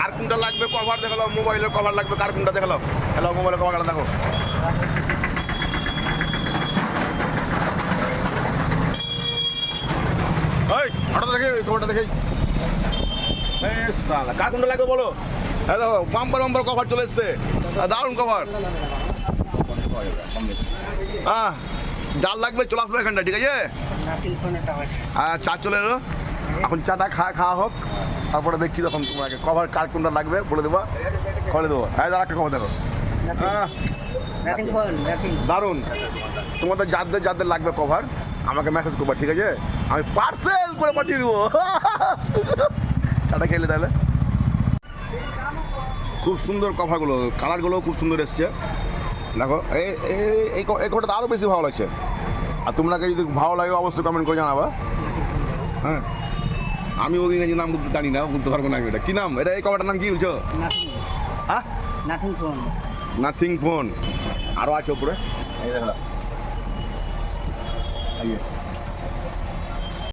কার কোনটা লাগবে কভার দেখাল মোবাইলের কভার লাগবে কার কোনটা দেখাল হ্যালো মোবাইলের কভার দেখো। এই হঠাৎ দেখে কভারটা দেখে। কার কোনটা লাগবে বলো। হ্যালো বাম্পার বাম্পার কভার চলে এসছে। দারুণ কভার হ্যাঁ ডাল লাগবে চলে আসবে এখানটা ঠিক আছে? আর চা চলে এলো। এখন চাটা খাওয়া খাওয়া হোক তারপরে দেখছি তখন তোমাকে কভার কার কোনটা লাগবে বলে দেবো করে দেবো। হ্যাঁ দাঁড়া একটা কভার দেখো। দারুণ। তোমাদের যাদের যাদের লাগবে কভার আমাকে মেসেজ করবা ঠিক আছে? আমি পার্সেল করে পাঠিয়ে দেবো। চাটা খেলে তাহলে। খুব সুন্দর কভারগুলো কালারগুলো খুব সুন্দর এসছে। দেখো এই কভারটা আরও বেশি ভালো লাগছে। আর তোমরাকে যদি ভালো লাগে অবশ্যই কমেন্ট করে জানাবা। হ্যাঁ। আমি ও ইংরেজি নাম বলতে জানি না বলতে পারব না আমি এটা। কি নাম? এটা এই কভারটার নাম কি বলছো? হ্যাঁ নাথিং ফোন। Nothing phone. আরও আছে উপরে। এই দেখো। এই যে।